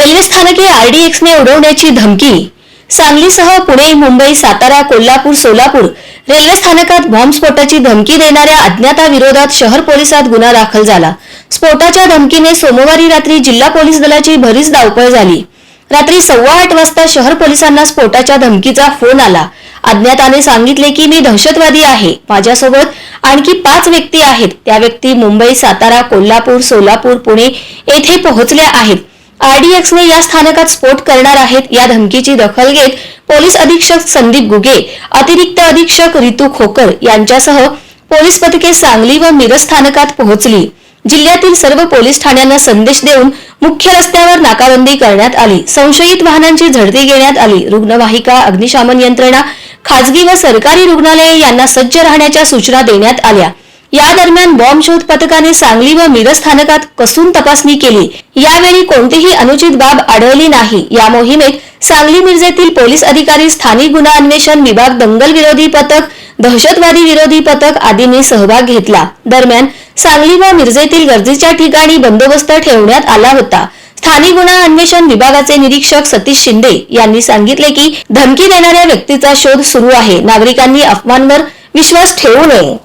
Railway स्थानके आरडीएक्सने उडवण्याची धमकी सांगलीसह पुणे मुंबई सातारा कोल्हापूर सोलापूर रेल्वे स्थानकात बॉम्बस्फोटाची धमकी देणाऱ्या अज्ञाताविरोधात शहर पोलिसात गुन्हा दाखल झाला. स्फोटाच्या धमकीने सोमवारी रात्री जिल्हा पोलीस दलाची भरीच धावपळ झाली. रात्री सव्वा आठ वाजता शहर पोलिसांना स्फोटाच्या धमकीचा फोन आला. अज्ञाताने सांगितले की मी दहशतवादी आहे. माझ्यासोबत आणखी पाच व्यक्ती आहेत. त्या व्यक्ती मुंबई सातारा कोल्हापूर सोलापूर पुणे येथे पोहोचल्या आहेत. आरडीएक्सने या स्थानकात स्फोट करणार आहेत या धमकीची दखल घेत पोलीस अधीक्षक संदीप गुगे अतिरिक्त अधीक्षक रितू खोकर यांच्यासह पोलीस पथके सांगली व मिरज स्थानकात पोहोचली. जिल्ह्यातील सर्व पोलीस ठाण्यांना संदेश देऊन मुख्य रस्त्यावर नाकाबंदी करण्यात आली. संशयित वाहनांची झडती घेण्यात आली. रुग्णवाहिका अग्निशामन यंत्रणा खाजगी व सरकारी रुग्णालये यांना सज्ज राहण्याच्या सूचना देण्यात आल्या. या दरम्यान बॉम्ब शोध पथकाने सांगली व मिरज स्थानकात कसून तपासणी केली. यावेळी कोणतीही अनुचित बाब आढळली नाही. या मोहिमेत सांगली मिरजेतील पोलीस अधिकारी स्थानिक गुन्हा अन्वेषण विभाग दंगल विरोधी पथक दहशतवादी विरोधी पथक आदींनी सहभाग घेतला. दरम्यान सांगली व मिरजेतील गर्दीच्या ठिकाणी बंदोबस्त ठेवण्यात आला होता. स्थानिक गुन्हा अन्वेषण विभागाचे निरीक्षक सतीश शिंदे यांनी सांगितले की धमकी देणाऱ्या व्यक्तीचा शोध सुरू आहे. नागरिकांनी अफवांवर विश्वास ठेवू नये.